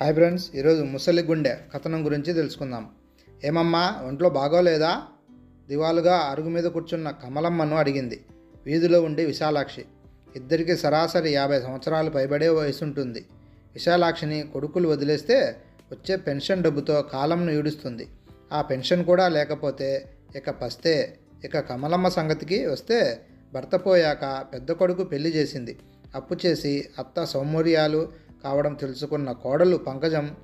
Hi friends ఈరోజు ముసలి గుండె కథనం గురించి తెలుసుకుందాం. ఏమమ్మా ఒంట్లో బాగోలేదా? దివాలుగా అరుగు మీద కూర్చున్న కమలమ్మను అడిగింది. వీధిలో ఉండి విశాలాక్షి. ఇద్దరికి సరాసరి యాభై సంవత్సరాలు పైబడే వయసు ఉంటుంది. విశాలాక్షిని కొడుకులు వదిలేస్తే వచ్చే పెన్షన్ డబ్బుతో కాలంను ఈడుస్తుంది. ఆ పెన్షన్ కూడా లేకపోతే ఇక పస్తే ఇక కమలమ్మ సంగతికి వస్తే భర్త పోయాక పెద్ద కొడుకు పెళ్ళి చేసింది. అప్పు చేసి అత్త సౌమర్యాలు కావడం తెలుసుకున్న కోడలు పంకజం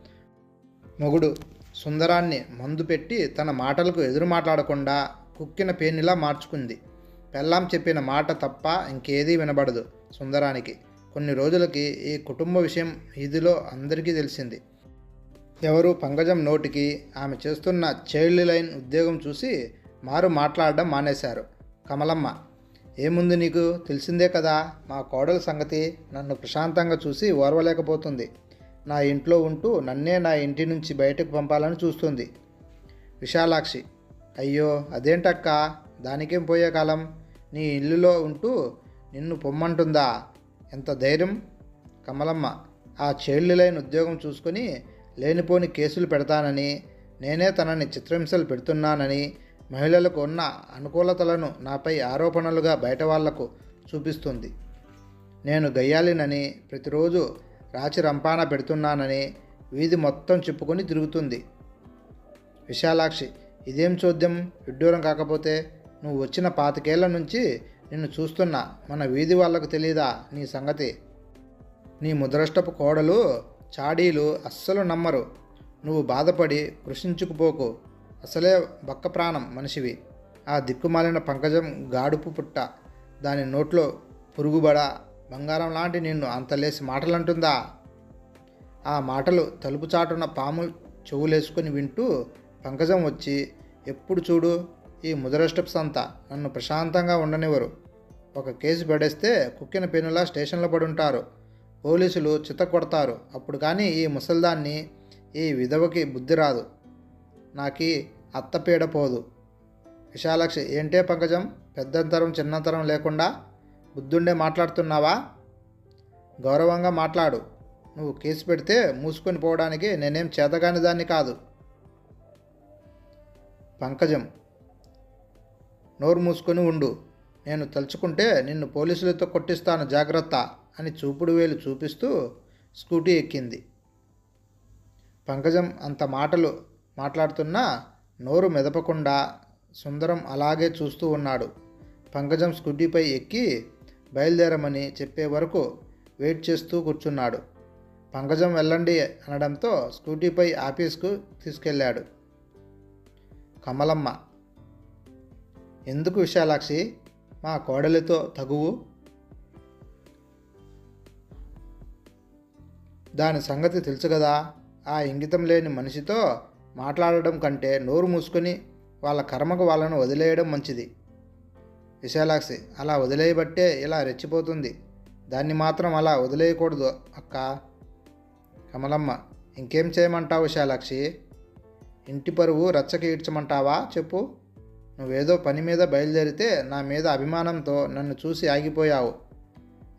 మొగుడు సుందరాన్ని మందు పెట్టి తన మాటలకు ఎదురు మాట్లాడకుండా కుక్కిన పేనిలా మార్చుకుంది. పెళ్ళాం చెప్పిన మాట తప్ప ఇంకేదీ వినబడదు సుందరానికి. కొన్ని రోజులకి ఈ కుటుంబ విషయం వీధిలో అందరికీ తెలిసింది. ఎవరు పంకజం నోటికి ఆమె చేస్తున్న చైల్డ్ లైన్ ఉద్యోగం చూసి మారు మాట్లాడడం మానేశారు. కమలమ్మ ఏముంది నీకు? తెలిసిందే కదా మా కోడల సంగతి నన్ను ప్రశాంతంగా చూసి ఓర్వలేకపోతుంది. నా ఇంట్లో ఉంటూ నన్నే నా ఇంటి నుంచి బయటకు పంపాలని చూస్తుంది. విశాలాక్షి అయ్యో అదేంటక్క? దానికేం పోయే కాలం? నీ ఇల్లులో ఉంటూ నిన్ను పొమ్మంటుందా? ఎంత ధైర్యం? కమలమ్మ ఆ చైల్డ్ లైన్ ఉద్యోగం చూసుకొని లేనిపోని కేసులు పెడతానని నేనే తనని చిత్రహింసలు పెడుతున్నానని మహిళలకు ఉన్న అనుకూలతలను నాపై ఆరోపణలుగా బయట వాళ్ళకు చూపిస్తుంది. నేను గయ్యాలినని ప్రతిరోజు రాచి రంపాన పెడుతున్నానని వీధి మొత్తం చెప్పుకొని తిరుగుతుంది. విశాలాక్షి ఇదేం చూద్దాం విడ్డూరం కాకపోతే నువ్వు వచ్చిన పాతికేళ్ళ నుంచి నిన్ను చూస్తున్నా. మన వీధి వాళ్ళకు తెలీదా నీ సంగతి? నీ ముద్రష్టపు కోడలు చాడీలు అస్సలు నమ్మరు. నువ్వు బాధపడి కృషించుకుపోకు. అసలే బక్క ప్రాణం మనిషివి. ఆ దిక్కుమాలిన పంకజం గాడుపు పుట్ట. దాని నోట్లో పురుగుబడ. బంగారం లాంటి నిన్ను అంతలేసి మాటలంటుందా? ఆ మాటలు తలుపు చాటున పాము చెవులేసుకొని వింటూ పంకజం వచ్చి ఎప్పుడు చూడు ఈ ముదరష్టపు అంతా నన్ను ప్రశాంతంగా ఉండనివ్వరు. ఒక కేసు పడేస్తే కుక్కిన పెనులా స్టేషన్లో పడుంటారు. పోలీసులు చిత్త కొడతారు. అప్పుడు కానీ ఈ ముసల్దాన్ని ఈ విధవకి బుద్ధి రాదు. నాకి అత్తపీడ పోదు. విశాలాక్షి ఏంటే పంకజం? పెద్దంతరం చిన్నంతరం లేకుండా బుద్ధుండే మాట్లాడుతున్నావా? గౌరవంగా మాట్లాడు. నువ్వు కేసు పెడితే మూసుకొని పోవడానికి నేనేం చేతగాని దాన్ని కాదు. పంకజం నోరు మూసుకొని ఉండు. నేను తలుచుకుంటే నిన్ను పోలీసులతో కొట్టిస్తాను జాగ్రత్త అని చూపుడు వేలు చూపిస్తూ స్కూటీ ఎక్కింది. పంకజం అంత మాటలు మాట్లాడుతున్నా నోరు మెదపకుండా సుందరం అలాగే చూస్తూ ఉన్నాడు. పంకజం స్కూటీపై ఎక్కి బయలుదేరమని చెప్పే వరకు వెయిట్ చేస్తూ కూర్చున్నాడు. పంకజం వెళ్ళండి అనడంతో స్కూటీపై ఆఫీస్కు తీసుకెళ్ళాడు. కమలమ్మ ఎందుకు విశాలాక్షి? మా కోడలితో తగువు. దాని సంగతి తెలుసు కదా? ఆ ఇంగితం లేని మనిషితో మాట్లాడడం కంటే నోరు మూసుకొని వాళ్ళ కర్మకు వాళ్ళను వదిలేయడం మంచిది. విశాలాక్షి అలా వదిలేయబట్టే ఇలా రెచ్చిపోతుంది. దాన్ని మాత్రం అలా వదిలేయకూడదు అక్క. కమలమ్మ ఇంకేం చేయమంటావు విశాలాక్షి? ఇంటి పరువు రచ్చకి ఈడ్చమంటావా? చెప్పు. నువ్వేదో పని మీద బయలుదేరితే నా మీద అభిమానంతో నన్ను చూసి ఆగిపోయావు.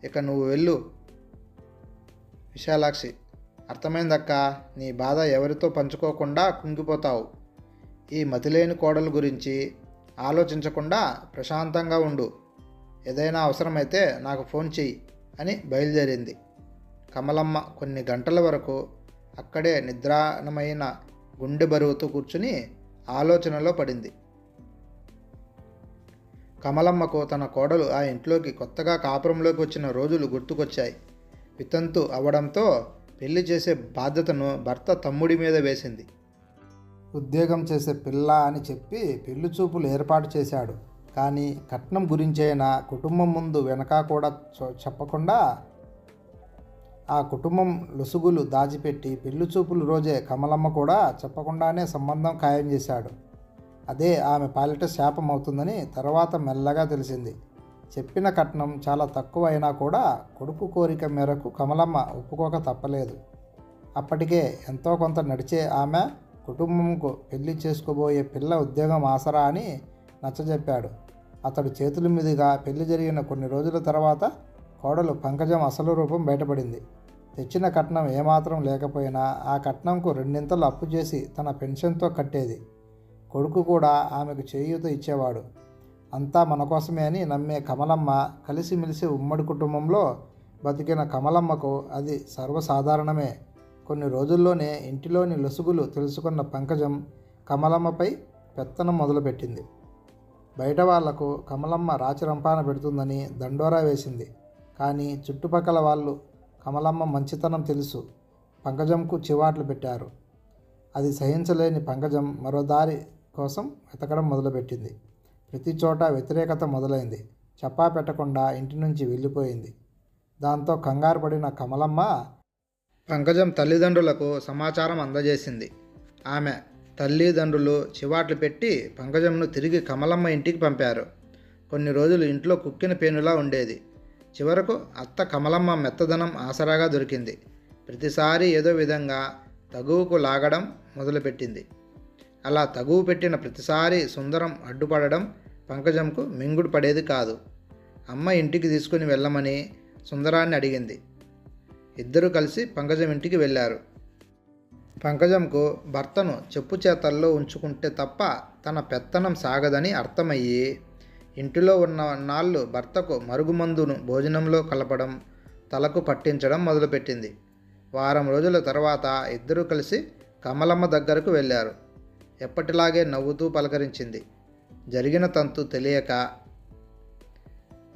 ఇక నువ్వు వెళ్ళు. విశాలాక్షి అర్థమైందక్క. నీ బాధ ఎవరితో పంచుకోకుండా కుంగిపోతావు. ఈ మతిలేని కోడలు గురించి ఆలోచించకుండా ప్రశాంతంగా ఉండు. ఏదైనా అవసరమైతే నాకు ఫోన్ చెయ్యి అని బయలుదేరింది. కమలమ్మ కొన్ని గంటల వరకు అక్కడే నిద్రాణమైన గుండె బరువుతో కూర్చుని ఆలోచనలో పడింది. కమలమ్మకు తన కోడలు ఆ ఇంట్లోకి కొత్తగా కాపురంలోకి వచ్చిన రోజులు గుర్తుకొచ్చాయి. వితంతు అవడంతో పెళ్ళి చేసే బాధ్యతను భర్త తమ్ముడి మీద వేసింది. ఉద్యోగం చేసే పిల్ల అని చెప్పి పెళ్ళి చూపులు ఏర్పాటు చేశాడు. కానీ కట్నం గురించైనా కుటుంబం ముందు వెనక కూడా చెప్పకుండా ఆ కుటుంబం లొసుగులు దాచిపెట్టి పెళ్ళి చూపులు రోజే కమలమ్మ కూడా చెప్పకుండానే సంబంధం ఖాయం చేశాడు. అదే ఆమె పాలిట శాపం అవుతుందని తర్వాత మెల్లగా తెలిసింది. చెప్పిన కట్నం చాలా తక్కువ అయినా కూడా కొడుకు కోరిక మేరకు కమలమ్మ ఒప్పుకోక తప్పలేదు. అప్పటికే ఎంతో కొంత నడిచే ఆమె కుటుంబంకు పెళ్ళి చేసుకోబోయే పిల్ల ఉద్యోగం ఆసరా అని నచ్చజెప్పాడు. అతడు చేతుల మీదుగా పెళ్ళి జరిగిన కొన్ని రోజుల తర్వాత కోడలు పంకజం అసలు రూపం బయటపడింది. తెచ్చిన కట్నం ఏమాత్రం లేకపోయినా ఆ కట్నంకు రెండింతలు అప్పు చేసి తన పెన్షన్తో కట్టేది. కొడుకు కూడా ఆమెకు చేయూత ఇచ్చేవాడు. అంతా మన కోసమే అని నమ్మే కమలమ్మ కలిసిమెలిసి ఉమ్మడి కుటుంబంలో బతికిన కమలమ్మకు అది సర్వసాధారణమే. కొన్ని రోజుల్లోనే ఇంటిలోని లొసుగులు తెలుసుకున్న పంకజం కమలమ్మపై పెత్తనం మొదలుపెట్టింది. బయట వాళ్ళకు కమలమ్మ రాచిరంపాన పెడుతుందని దండోరా వేసింది. కానీ చుట్టుపక్కల వాళ్ళు కమలమ్మ మంచితనం తెలుసు పంకజంకు చివాట్లు పెట్టారు. అది సహించలేని పంకజం మరో దారి కోసం వెతకడం మొదలుపెట్టింది. ప్రతి చోట వ్యతిరేకత మొదలైంది. చెప్పా పెట్టకుండా ఇంటి నుంచి వెళ్ళిపోయింది. దాంతో కంగారు పడిన కమలమ్మ పంకజం తల్లిదండ్రులకు సమాచారం అందజేసింది. ఆమె తల్లిదండ్రులు చివాట్లు పెట్టి పంకజంను తిరిగి కమలమ్మ ఇంటికి పంపారు. కొన్ని రోజులు ఇంట్లో కుక్కిన పేనులా ఉండేది. చివరకు అత్త కమలమ్మ మెత్తదనం ఆసరాగా దొరికింది. ప్రతిసారి ఏదో విధంగా తగువుకు లాగడం మొదలుపెట్టింది. అలా తగువ పెట్టిన ప్రతిసారి సుందరం అడ్డుపడడం పంకజంకు మింగుడు పడేది కాదు. అమ్మ ఇంటికి తీసుకుని వెళ్ళమని సుందరాన్ని అడిగింది. ఇద్దరూ కలిసి పంకజం ఇంటికి వెళ్ళారు. పంకజంకు భర్తను చెప్పు చేతల్లో ఉంచుకుంటే తప్ప తన పెత్తనం సాగదని అర్థమయ్యి ఇంటిలో ఉన్న నాళ్ళు భర్తకు మరుగుమందును భోజనంలో కలపడం తలకు పట్టించడం మొదలుపెట్టింది. వారం రోజుల తర్వాత ఇద్దరూ కలిసి కమలమ్మ దగ్గరకు వెళ్ళారు. ఎప్పటిలాగే నవ్వుతూ పలకరించింది. జరిగిన తంతు తెలియక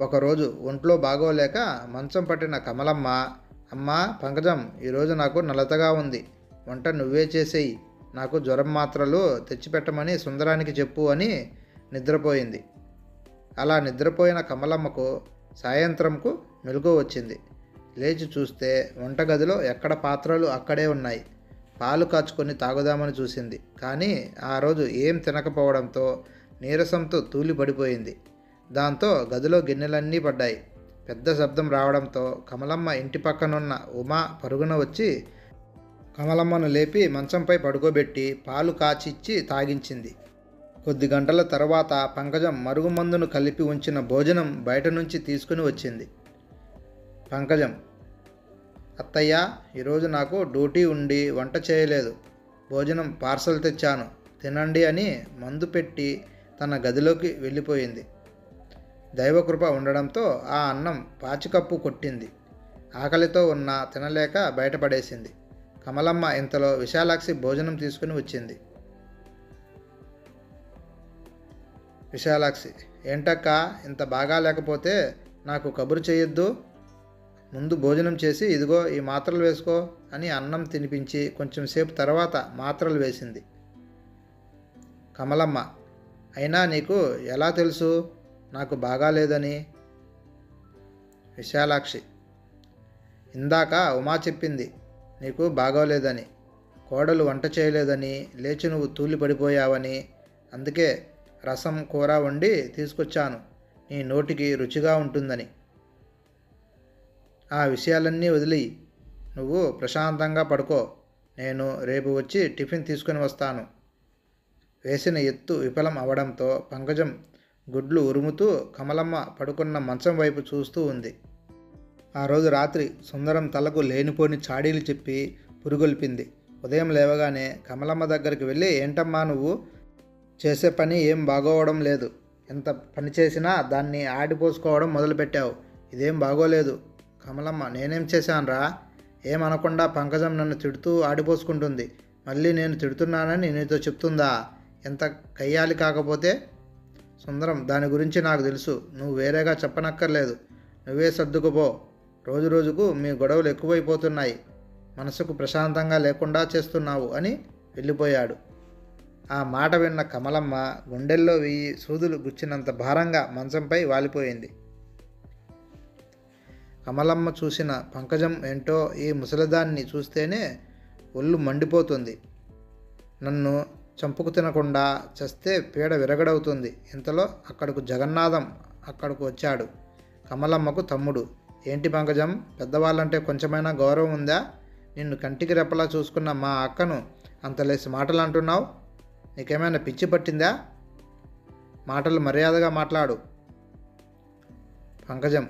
ఒకరోజు ఒంట్లో బాగోలేక మంచం పట్టిన కమలమ్మ అమ్మా పంకజం ఈరోజు నాకు నలతగా ఉంది. వంట నువ్వే చేసేయి. నాకు జ్వరం మాత్రలు తెచ్చిపెట్టమని సుందరానికి చెప్పు అని నిద్రపోయింది. అలా నిద్రపోయిన కమలమ్మకు సాయంత్రంకు మెలకు వచ్చింది. లేచి చూస్తే వంటగదిలో ఎక్కడ పాత్రలు అక్కడే ఉన్నాయి. పాలు కాచుకొని తాగుదామని చూసింది. కానీ ఆ రోజు ఏం తినకపోవడంతో నీరసంతో తూలి పడిపోయింది. దాంతో గదిలో గిన్నెలన్నీ పడ్డాయి. పెద్ద శబ్దం రావడంతో కమలమ్మ ఇంటి పక్కనున్న ఉమా పరుగున వచ్చి కమలమ్మను లేపి మంచంపై పడుకోబెట్టి పాలు కాచిచ్చి తాగించింది. కొద్ది గంటల తర్వాత పంకజం మరుగుమందును కలిపి ఉంచిన భోజనం బయట నుంచి తీసుకుని వచ్చింది. పంకజం అత్తయ్య ఈరోజు నాకు డ్యూటీ ఉండి వంట చేయలేదు. భోజనం పార్సల్ తెచ్చాను. తినండి అని మందు పెట్టి తన గదిలోకి వెళ్ళిపోయింది. దైవకృప ఉండడంతో ఆ అన్నం పాచికప్పు కొట్టింది. ఆకలితో ఉన్న తినలేక బయటపడేసింది. కమలమ్మ ఇంతలో విశాలాక్షి భోజనం తీసుకుని వచ్చింది. విశాలాక్షి ఏంటక్క ఇంత బాగా లేకపోతే నాకు కబురు చేయొద్దు ముందు భోజనం చేసి ఇదిగో ఈ మాత్రలు వేసుకో అని అన్నం తినిపించి కొంచెం సేపు తర్వాత మాత్రలు వేసింది. కమలమ్మ అయినా నీకు ఎలా తెలుసు? నాకు బాగాలేదని విశాలాక్షి ఇందాక ఉమా చెప్పింది నీకు బాగోలేదని కోడలు వంట చేయలేదని లేచి నువ్వు తూలి పడిపోయావని అందుకే రసం కూర వండి తీసుకొచ్చాను. నీ నోటికి రుచిగా ఉంటుందని. ఆ విషయాలన్నీ వదిలి నువ్వు ప్రశాంతంగా పడుకో. నేను రేపు వచ్చి టిఫిన్ తీసుకొని వస్తాను. వేసిన ఎత్తు విఫలం అవడంతో పంకజం గుడ్లు ఉరుముతూ కమలమ్మ పడుకున్న మంచం వైపు చూస్తూ ఉంది. ఆ రోజు రాత్రి సుందరం తలకు లేనిపోని చాడీలు చెప్పి పురుగొల్పింది. ఉదయం లేవగానే కమలమ్మ దగ్గరికి వెళ్ళి ఏంటమ్మా నువ్వు? చేసే పని ఏం బాగోవడం లేదు. ఎంత పని చేసినా దాన్ని ఆడిపోసుకోవడం మొదలుపెట్టావు. ఇదేం బాగోలేదు. కమలమ్మ నేనేం చేశానురా? ఏమనకుండా పంకజం నన్ను తిడుతూ ఆడిపోసుకుంటుంది. మళ్ళీ నేను తిడుతున్నానని నీతో చెప్తుందా? ఎంత కయ్యాలి కాకపోతే? సుందరం దాని గురించి నాకు తెలుసు. నువ్వు వేరేగా చెప్పనక్కర్లేదు. నువ్వే సర్దుకుపో. రోజు రోజుకు మీ గొడవలు ఎక్కువైపోతున్నాయి. మనసుకు ప్రశాంతంగా లేకుండా చేస్తున్నావు అని వెళ్ళిపోయాడు. ఆ మాట విన్న కమలమ్మ గుండెల్లో వెయ్యి సూదులు గుచ్చినంత భారంగా మంచంపై వాలిపోయింది. కమలమ్మ చూసిన పంకజం ఏంటో ఈ ముసలిదాన్ని చూస్తేనే ఒళ్ళు మండిపోతుంది. నన్ను చంపుకు తినకుండా చస్తే పీడ విరగడవుతుంది. ఇంతలో అక్కడకు జగన్నాథం అక్కడకు వచ్చాడు. కమలమ్మకు తమ్ముడు ఏంటి పంకజం పెద్దవాళ్ళంటే కొంచెమైనా గౌరవం ఉందా? నిన్ను కంటికి రెప్పలా చూసుకున్న మా అక్కను అంతలేసి మాటలు అంటున్నావు నీకేమైనా పిచ్చి పట్టిందా? మాటలు మర్యాదగా మాట్లాడు. పంకజం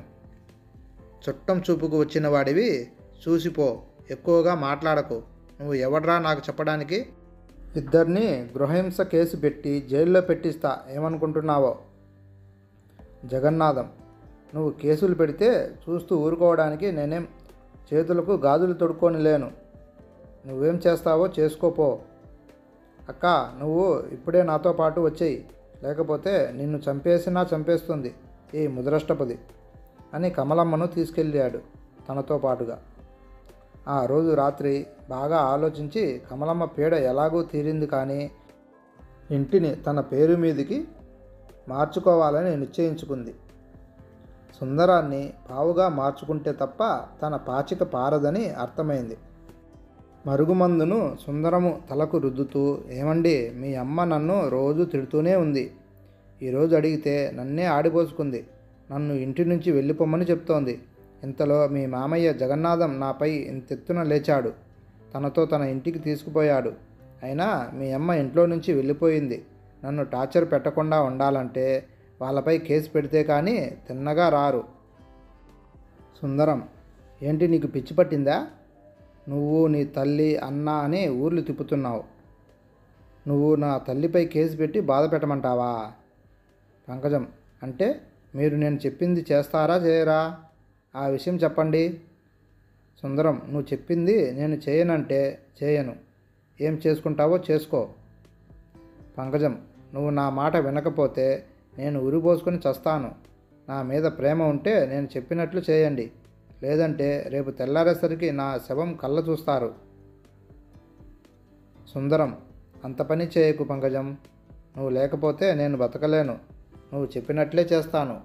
చుట్టం చూపుకు వచ్చిన వాడివి. చూసిపో ఎక్కువగా మాట్లాడకు. నువ్వు ఎవడ్రా నాకు చెప్పడానికి? ఇద్దరిని గృహహింస కేసు పెట్టి జైల్లో పెట్టిస్తా. ఏమనుకుంటున్నావో? జగన్నాథం నువ్వు కేసులు పెడితే చూస్తూ ఊరుకోవడానికి నేనేం చేతులకు గాజులు తొడుక్కొని లేను. నువ్వేం చేస్తావో చేసుకోపో. అక్క నువ్వు ఇప్పుడే నాతో పాటు వచ్చేయి. లేకపోతే నిన్ను చంపేసినా చంపేస్తుంది ఈ ముద్రష్టపది అని కమలమ్మను తీసుకెళ్ళాడు తనతో పాటుగా. ఆ రోజు రాత్రి బాగా ఆలోచించి కమలమ్మ పీడ ఎలాగో తీరింది కానీ ఇంటిని తన పేరు మీదికి మార్చుకోవాలని నిశ్చయించుకుంది. సుందరాన్ని పావుగా మార్చుకుంటే తప్ప తన పాచిక పారదని అర్థమైంది. మరుగుమందును సుందరము తలకు రుద్దుతూ ఏమండి మీ అమ్మ నన్ను రోజు తిడుతూనే ఉంది. ఈరోజు అడిగితే నన్నే ఆడిపోసుకుంది. నన్ను ఇంటి నుంచి వెళ్ళిపోమని చెప్తోంది. ఇంతలో మీ మామయ్య జగన్నాథం నాపై ఇంతెత్తున లేచాడు. తనతో తన ఇంటికి తీసుకుపోయాడు. అయినా మీ అమ్మ ఇంట్లో నుంచి వెళ్ళిపోయింది. నన్ను టార్చర్ పెట్టకుండా ఉండాలంటే వాళ్ళపై కేసు పెడితే కానీ తిన్నగా రారు. సుందరం ఏంటి నీకు పిచ్చి పట్టిందా? నువ్వు నీ తల్లి అన్న అని ఊర్లు తిప్పుతున్నావు. నువ్వు నా తల్లిపై కేసు పెట్టి బాధ పెట్టమంటావా? పంకజం అంటే మీరు నేను చెప్పింది చేస్తారా చేయరా? ఆ విషయం చెప్పండి. సుందరం నువ్వు చెప్పింది నేను చేయనంటే చేయను. ఏం చేసుకుంటావో చేసుకో. పంకజం నువ్వు నా మాట వినకపోతే నేను ఉరిపోసుకొని చస్తాను. నా మీద ప్రేమ ఉంటే నేను చెప్పినట్లు చేయండి. లేదంటే రేపు తెల్లారేసరికి నా శవం కళ్ళ చూస్తారు. సుందరం అంత పని చేయకు పంకజం. నువ్వు లేకపోతే నేను బతకలేను. నువ్వు చెప్పినట్లే చేస్తాను.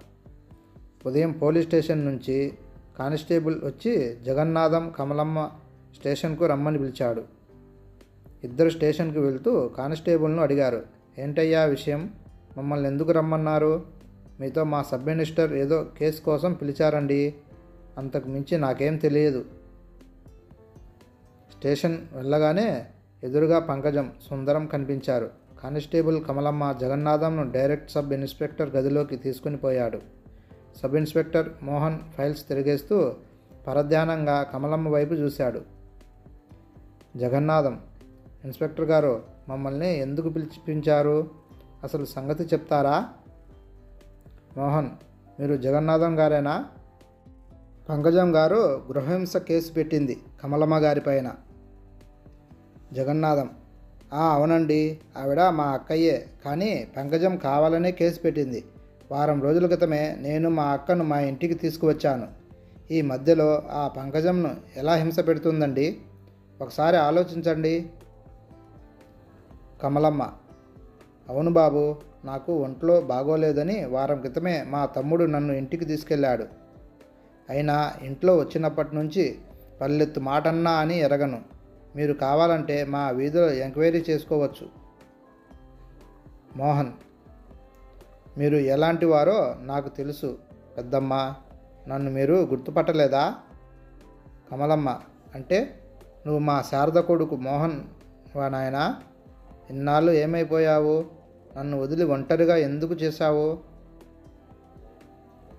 ఉదయం పోలీస్ స్టేషన్ నుంచి కానిస్టేబుల్ వచ్చి జగన్నాథం కమలమ్మ స్టేషన్కు రమ్మని పిలిచాడు. ఇద్దరు స్టేషన్కు వెళ్తూ కానిస్టేబుల్ను అడిగారు. ఏంటయ్యా విషయం? మమ్మల్ని ఎందుకు రమ్మన్నారు? మీతో మా సబ్ మినిస్టర్ ఏదో కేసు కోసం పిలిచారండి. అంతకు మించి నాకేం తెలియదు. స్టేషన్ వెళ్ళగానే ఎదురుగా పంకజం సుందరం కనిపించారు. కానిస్టేబుల్ కమలమ్మ జగన్నాథంను డైరెక్ట్ సబ్ ఇన్స్పెక్టర్ గదిలోకి తీసుకుని పోయాడు. సబ్ ఇన్స్పెక్టర్ మోహన్ ఫైల్స్ తిరిగేస్తూ పరధ్యానంగా కమలమ్మ వైపు చూశాడు. జగన్నాథం ఇన్స్పెక్టర్ గారు మమ్మల్ని ఎందుకు పిలిపించారు? అసలు సంగతి చెప్తారా? మోహన్ మీరు జగన్నాథం గారేనా? పంకజం గారు గృహహింస కేసు పెట్టింది కమలమ్మ గారి పైన. జగన్నాథం అవునండి. ఆవిడ మా అక్కయ్యే. కానీ పంకజం కావాలనే కేసు పెట్టింది. వారం రోజుల క్రితమే నేను మా అక్కను మా ఇంటికి తీసుకువచ్చాను. ఈ మధ్యలో ఆ పంకజంను ఎలా హింస పెడుతుందండి? ఒకసారి ఆలోచించండి. కమలమ్మ అవును బాబు నాకు ఒంట్లో బాగోలేదని వారం క్రితమే మా తమ్ముడు నన్ను ఇంటికి తీసుకెళ్ళాడు. అయినా ఇంట్లో వచ్చినప్పటి నుంచి పల్లెత్తు మాటన్నా అని ఎరగను. మీరు కావాలంటే మా వీధిలో ఎంక్వైరీ చేసుకోవచ్చు. మోహన్ మీరు ఎలాంటి వారో నాకు తెలుసు. పెద్దమ్మ నన్ను మీరు గుర్తుపట్టలేదా? కమలమ్మ అంటే నువ్వు మా శారద కొడుకు మోహన్ వా నాయనా? ఇన్నాళ్ళు ఏమైపోయావు? నన్ను వదిలి ఒంటరిగా ఎందుకు చేశావు?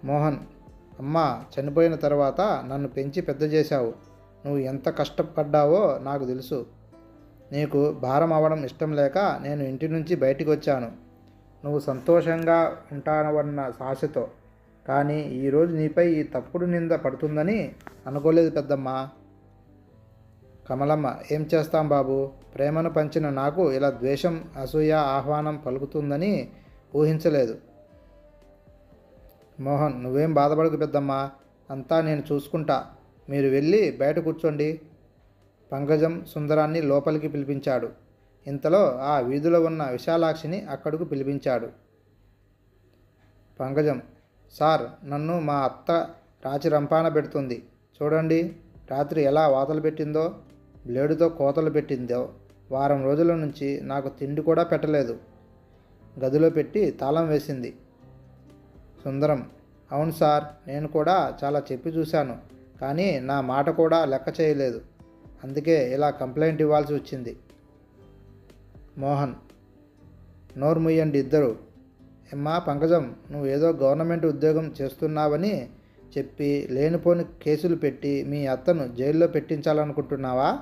మోహన్ అమ్మ చనిపోయిన తర్వాత నన్ను పెంచి పెద్ద చేశావు. నువ్వు ఎంత కష్టపడ్డావో నాకు తెలుసు. నీకు భారం అవ్వడం ఇష్టం లేక నేను ఇంటి నుంచి బయటికి వచ్చాను. నువ్వు సంతోషంగా ఉంటానవన్న ఆశతో కానీ ఈరోజు నీపై ఈ తప్పుడు నింద పడుతుందని అనుకోలేదు పెద్దమ్మ. కమలమ్మ ఏం చేస్తాం బాబు? ప్రేమను పంచిన నాకు ఇలా ద్వేషం అసూయ ఆహ్వానం పలుకుతుందని ఊహించలేదు. మోహన్ నువ్వేం బాధపడకు పెద్దమ్మ. అంతా నేను చూసుకుంటా. మీరు వెళ్ళి బయట కూర్చోండి. పంకజం సుందరాన్ని లోపలికి పిలిపించాడు. ఇంతలో ఆ వీధిలో ఉన్న విశాలాక్షిని అక్కడకు పిలిపించాడు. పంకజం సార్ నన్ను మా అత్త రాచి రంపాన పెడుతుంది. చూడండి రాత్రి ఎలా వాతలు పెట్టిందో బ్లేడుతో కోతలు పెట్టిందో వారం రోజుల నుంచి నాకు తిండి కూడా పెట్టలేదు. గదిలో పెట్టి తాళం వేసింది. సుందరం అవును సార్ నేను కూడా చాలా చెప్పి చూశాను. కానీ నా మాట కూడా లెక్క చేయలేదు. అందుకే ఇలా కంప్లైంట్ ఇవ్వాల్సి వచ్చింది. మోహన్ నోర్ముయ్యండి ఇద్దరు. ఎమ్మా పంకజం నువ్వు ఏదో గవర్నమెంట్ ఉద్యోగం చేస్తున్నావని చెప్పి లేనిపోని కేసులు పెట్టి మీ అత్తను జైల్లో పెట్టించాలనుకుంటున్నావా?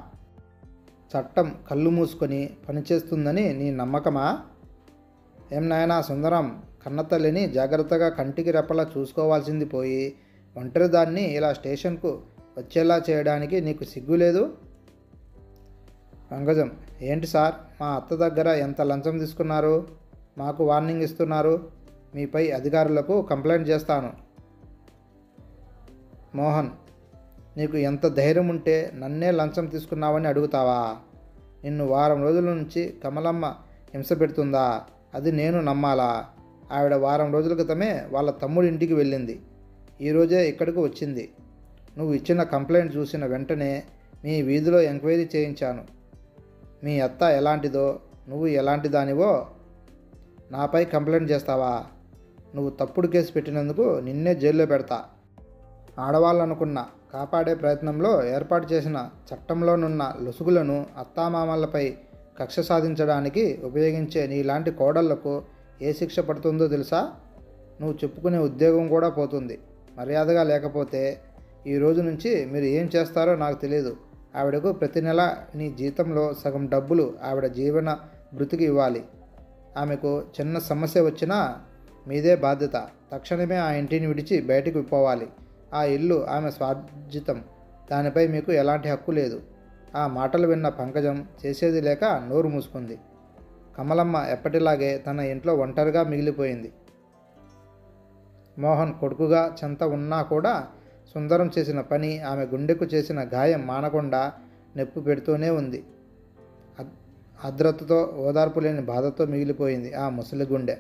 చట్టం కళ్ళు మూసుకొని పనిచేస్తుందని నీ నమ్మకమా? ఏం నాయనా సుందరం కన్నతల్లిని జాగ్రత్తగా కంటికి రెప్పలా చూసుకోవాల్సింది పోయి ఒంటరి దాన్ని ఇలా స్టేషన్కు వచ్చేలా చేయడానికి నీకు సిగ్గు లేదు? పంకజం ఏంటి సార్? మా అత్త దగ్గర ఎంత లంచం తీసుకున్నారు? మాకు వార్నింగ్ ఇస్తున్నారు. మీపై అధికారులకు కంప్లైంట్ చేస్తాను. మోహన్ నీకు ఎంత ధైర్యం ఉంటే నన్నే లంచం తీసుకున్నావని అడుగుతావా? నిన్ను వారం రోజుల నుంచి కమలమ్మ హింస పెడుతుందా? అది నేను నమ్మాలా? ఆవిడ వారం రోజుల క్రితమే వాళ్ళ తమ్ముడి ఇంటికి వెళ్ళింది. ఈరోజే ఇక్కడికి వచ్చింది. నువ్వు ఇచ్చిన కంప్లైంట్ చూసిన వెంటనే మీ వీధిలో ఎంక్వైరీ చేయించాను. మీ అత్త ఎలాంటిదో నువ్వు ఎలాంటి దానివో నాపై కంప్లైంట్ చేస్తావా? నువ్వు తప్పుడు కేసు పెట్టినందుకు నిన్నే జైల్లో పెడతా. ఆడవాళ్ళనుకున్న కాపాడే ప్రయత్నంలో ఏర్పాటు చేసిన చట్టంలోనున్న లొసుగులను అత్తామామలపై కక్ష సాధించడానికి ఉపయోగించే నీలాంటి కోడళ్ళకు ఏ శిక్ష పడుతుందో తెలుసా? నువ్వు చెప్పుకునే ఉద్యోగం కూడా పోతుంది. మర్యాదగా లేకపోతే ఈ రోజు నుంచి మీరు ఏం చేస్తారో నాకు తెలియదు ఆవిడకు ప్రతి నెల నీ జీతంలో సగం డబ్బులు ఆవిడ జీవన బృతికి ఇవ్వాలి. ఆమెకు చిన్న సమస్య వచ్చినా మీదే బాధ్యత. తక్షణమే ఆ ఇంటిని విడిచి బయటికి పోవాలి. ఆ ఇల్లు ఆమె స్వార్జితం. దానిపై మీకు ఎలాంటి హక్కు లేదు. ఆ మాటలు విన్న పంకజం చేసేది లేక నోరు మూసుకుంది. కమలమ్మ ఎప్పటిలాగే తన ఇంట్లో ఒంటరిగా మిగిలిపోయింది. మోహన్ కొడుకుగా చెంత ఉన్నా కూడా సుందరం చేసిన పని ఆమె గుండెకు చేసిన గాయం మానకుండా నొప్పి పెడుతూనే ఉంది. అద్రతతో ఓదార్పు లేని బాధతో మిగిలిపోయింది ఆ ముసలి గుండె.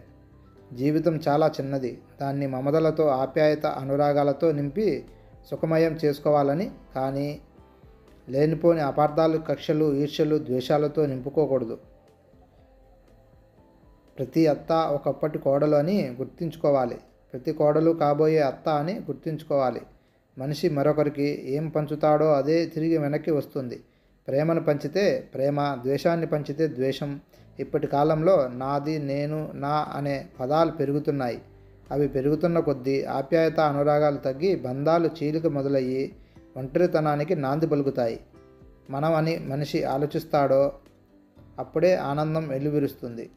జీవితం చాలా చిన్నది. దాన్ని మమతలతో ఆప్యాయత అనురాగాలతో నింపి సుఖమయం చేసుకోవాలని కానీ లేనిపోని అపార్థాలు కక్షలు ఈర్ష్యలు ద్వేషాలతో నింపుకోకూడదు. ప్రతి అత్త ఒకప్పటి కోడలు అని గుర్తుంచుకోవాలి. ప్రతి కోడలు కాబోయే అత్త అని గుర్తుంచుకోవాలి. మనిషి మరొకరికి ఏం పంచుతాడో అదే తిరిగి వెనక్కి వస్తుంది. ప్రేమను పంచితే ప్రేమ ద్వేషాన్ని పంచితే ద్వేషం. ఇప్పటి కాలంలో నాది నేను నా అనే పదాలు పెరుగుతున్నాయి. అవి పెరుగుతున్న కొద్దీ ఆప్యాయత అనురాగాలు తగ్గి బంధాలు చీలిక మొదలయ్యి ఒంటరితనానికి నాంది పలుకుతాయి. మనం అని మనిషి ఆలోచిస్తాడో అప్పుడే ఆనందం వెలువిరుస్తుంది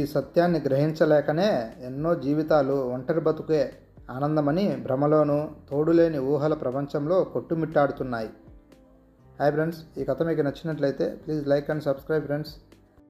ఈ సత్యాన్ని గ్రహించలేకనే ఎన్నో జీవితాలు ఒంటరి బతుకే ఆనందమని భ్రమలోనూ తోడులేని ఊహల ప్రపంచంలో కొట్టుమిట్టాడుతున్నాయి. హాయ్ ఫ్రెండ్స్ ఈ కథ మీకు నచ్చినట్లయితే please like and subscribe friends.